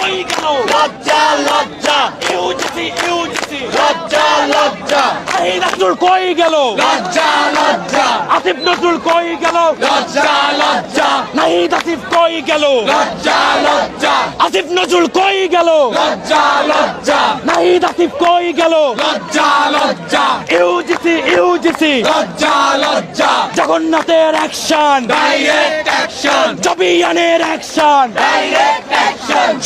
কই গেল লজ্জা লজ্জা। ইউজিসি ইউজিসি লজ্জা লজ্জা। এই নজরুল কই গেল? লজ্জা লজ্জা। আসিফ নজরুল কই গেল? লজ্জা লজ্জা। নাহিদ আসিফ কই গেল? লজ্জা লজ্জা। আসিফ নজরুল কই গেল? লজ্জা লজ্জা। নাহিদ আসিফ কই গেল? লজ্জা লজ্জা। ইউজিসি ইউজিসি লজ্জা লজ্জা। জগন্নাথের অ্যাকশন ডাইরেক্ট অ্যাকশন জবিয়ানের অ্যাকশন ডাইরেক্ট অ্যাকশন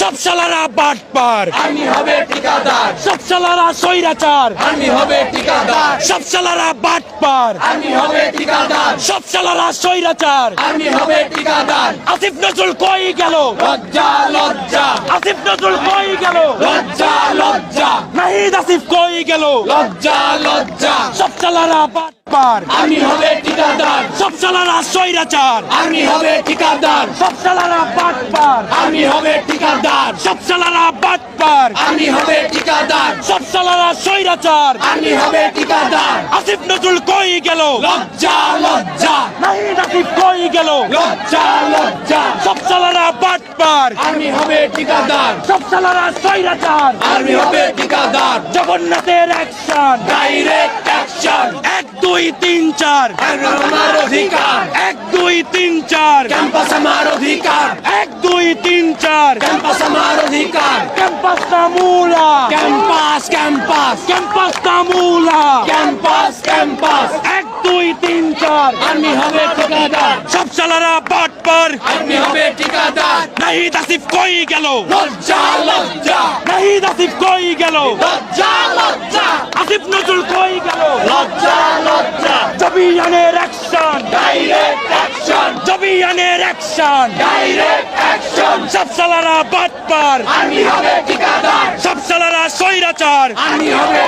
সব সালারা বাটপার আমি হবে ঠিকাদার। সব সালারা সৈরাচার আমি হবে ঠিকাদার। সব সালারা বাটপার আমি হবে ঠিকাদার। সব সালারা সৈরাচার আমি হবে ঠিকাদার। আসিফ নজরুল কই গেল? লজ্জা লজ্জা। আসিফ নজরুল কই গেল? লজ্জা লজ্জা। নাহিদ আসিফ কই গেল? লজ্জা লজ্জা। সব সালারা বাটপার আমি হবে ঠিকাদার। সব সালারা স্বৈরাচার আমি হবে ঠিকাদার। সব সালারা বাটপার। আমি হবে ঠিকাদার। সব সালারা বাটপার। আমি হবে ঠিকাদার। সব সালারা স্বৈরাচার আমি হবে ঠিকাদার। আসিফ গেল। লজ্জা লজ্জা। নাহিদ আসিফ কই গেল? লজ্জা লজ্জা। সব সালারা বাটপার। আমি হবে ঠিকাদার। সব সালারা সৈরাচার আমি হবে ঠিকাদার। জগন্নাথের অ্যাকশন ডাইরেক্ট অ্যাকশন এক দুই তিন চার। আমার অধিকার। এক দুই তিন চার। ক্যাম্পাস আমার অধিকার। এক দুই তিন চার। ক্যাম্পাস আমার অধিকার। ক্যাম্পাস নামুলা ক্যাম্পাস ক্যাম্পাস। ক্যাম্পাস নামুলা ক্যাম্পাস ক্যাম্পাস। তিন চার আমি হবে ঠিকাদার। সব সালারা বাটপার। আমি হবে ঠিকাদার। নাহিদ আসিফ কই গেল? লজ্জা লজ্জা। নাহিদ আসিফ কই গেল? লজ্জা লজ্জা। আসিফ নজরুল কই গেল? লজ্জা লজ্জা। জবিয়ানের অ্যাকশন ডাইরেক্ট অ্যাকশন জবিয়ানের অ্যাকশন ডাইরেক্ট অ্যাকশন সব সালারা বাটপার। আমি হবে ঠিকাদার। সব সালারা সৈরাচার আমি হবে